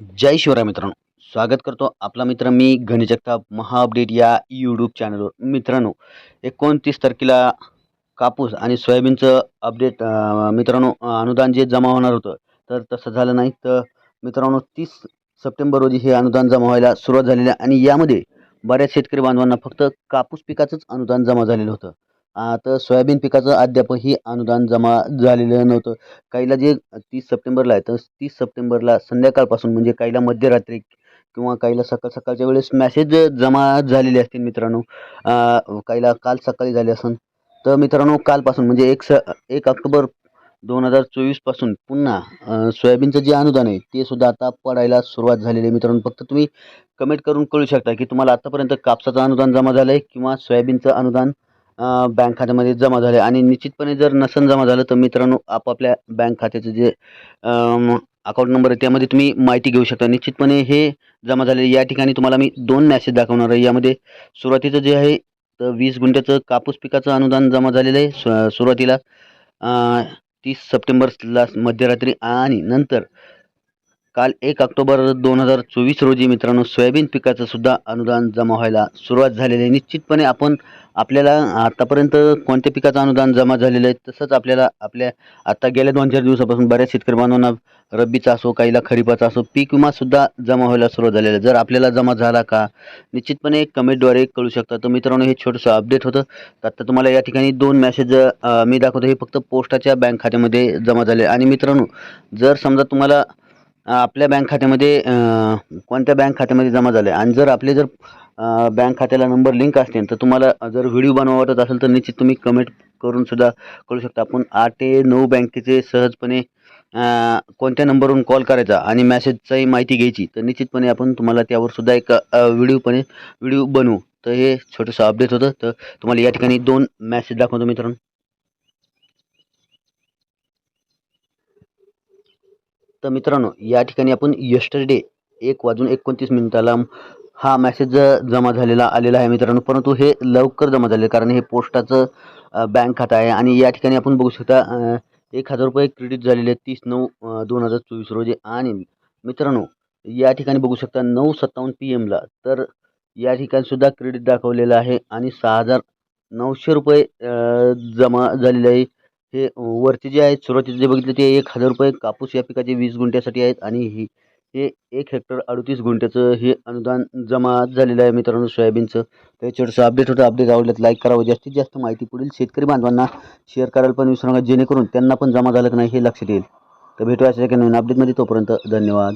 जय शिवराय मित्रांनो. स्वागत करतो आपला मित्र मी घनजगताप जगताप महा अपडेट या यूट्यूब चॅनलवर मित्रांनो एकोणतीस तारखेला कापूस आणि सोयाबीनचं अपडेट मित्रांनो अनुदान जे जमा होणार होतं तर तसं झालं नाही. तर मित्रांनो तीस सप्टेंबर रोजी हे अनुदान जमा व्हायला सुरुवात झालेली आहे आणि यामध्ये बऱ्याच शेतकरी बांधवांना फक्त कापूस पिकाचंच अनुदान जमा झालेलं होतं. आता तर सोयाबीन पिकाचं अद्यापही अनुदान जमा झालेलं नव्हतं. काहीला जे तीस सप्टेंबरला आहे तर तीस सप्टेंबरला संध्याकाळपासून म्हणजे काहीला मध्यरात्री किंवा काहीला सकाळ सकाळच्या वेळेस मॅसेज जमा झालेले असतील मित्रांनो. काहीला काल सकाळी झाले असन. तर मित्रांनो कालपासून म्हणजे एक स एक ऑक्टोबर दोन हजार चोवीसपासून पुन्हा सोयाबीनचं जे अनुदान आहे ते सुद्धा आता पडायला सुरुवात झालेली आहे. मित्रांनो फक्त तुम्ही कमेंट करून कळू शकता की तुम्हाला आतापर्यंत कापसाचं अनुदान जमा झालं आहे किंवा सोयाबीनचं अनुदान बँक खात्यामध्ये जमा झालं. आहे आणि निश्चितपणे जर नसन जमा झालं तर मित्रांनो आपापल्या बँक खात्याचं जे अकाउंट नंबर आहे त्यामध्ये तुम्ही माहिती घेऊ शकता. निश्चितपणे हे जमा झाले या ठिकाणी तुम्हाला मी दोन मॅसेज दाखवणार आहे. यामध्ये सुरुवातीचं जे आहे तर वीस गुंठ्याचं कापूस पिकाचं अनुदान जमा झालेलं आहे. सुरुवातीला तीस सप्टेंबरला मध्यरात्री आणि नंतर काल एक ऑक्टोबर दोन हजार चोवीस रोजी मित्रांनो सोयाबीन पिकाचं सुद्धा अनुदान जमा व्हायला सुरुवात झालेली आहे. निश्चितपणे आपण आपल्याला आतापर्यंत कोणत्या पिकाचं अनुदान जमा झालेलं आहे तसंच आपल्याला आपल्या आता गेल्या दोन चार दिवसापासून बऱ्याच शेतकरी बांधवांना रब्बीचा असो काहीला खरीपाचा असो पीक विमासुद्धा जमा व्हायला सुरुवात झालेला आहे. जर आपल्याला जमा झाला का निश्चितपणे कमेंटद्वारे कळू शकता. तर मित्रांनो हे छोटंसं अपडेट होतं. तर आता तुम्हाला या ठिकाणी दोन मॅसेज मी दाखवतो. हे फक्त पोस्टाच्या बँक खात्यामध्ये जमा झाले. आणि मित्रांनो जर समजा तुम्हाला आपल्या बँक खात्यामध्ये कोणत्या बँक खात्यामध्ये जमा झालं आहे आणि जर आपले जर बँक खात्याला नंबर लिंक असतील तर तुम्हाला जर व्हिडिओ बनवा वाटत असेल तर निश्चित तुम्ही कमेंट करून सुद्धा करू शकता. आपण आठ ते नऊ बँकेचे सहजपणे कोणत्या नंबरवरून कॉल करायचा आणि मॅसेजचाही माहिती घ्यायची तर निश्चितपणे आपण तुम्हाला त्यावर सुद्धा एक व्हिडिओपणे व्हिडिओ बनवू. तर हे छोटंसं अपडेट होतं. तर तुम्हाला या ठिकाणी दोन मॅसेज दाखवतो मित्रांनो. तर मित्रांनो या ठिकाणी आपण यस्टरडे एक वाजून एकोणतीस मिनिटाला हा मेसेज जमा झालेला आलेला आहे मित्रांनो. परंतु हे लवकर जमा झाले कारण हे पोस्टाचं बँक खातं आहे. आणि या ठिकाणी आपण बघू शकता एक हजार रुपये क्रेडिट झालेले तीस नऊ दोन हजार चोवीस रोजी. आणि मित्रांनो या ठिकाणी बघू शकता नऊ सत्तावन्न पी एमला तर या ठिकाणी सुद्धा क्रेडिट दाखवलेलं आहे. आणि सहा हजार नऊशे रुपये जमा झालेले आहे. हे वरचे जे आहेत सुरुवातीचे जे बघितले ते एक हजार रुपये कापूस या पिकाचे वीस गुंठ्यासाठी आहेत आणि ही हे एक हेक्टर अडतीस गुंठ्याचं हे अनुदान जमा झालेलं आहे मित्रांनो सोयाबीनचं. तर हे छोटंसं अपडेट होतं. अपडेट आवडलं लाईक करावं जास्तीत जास्त माहिती पुढील शेतकरी बांधवांना शेअर करायला पण विसरू नका. जेणेकरून त्यांना पण जमा झालं की नाही हे लक्षात येईल. तर भेटूया असं नवीन अपडेटमध्ये तोपर्यंत धन्यवाद.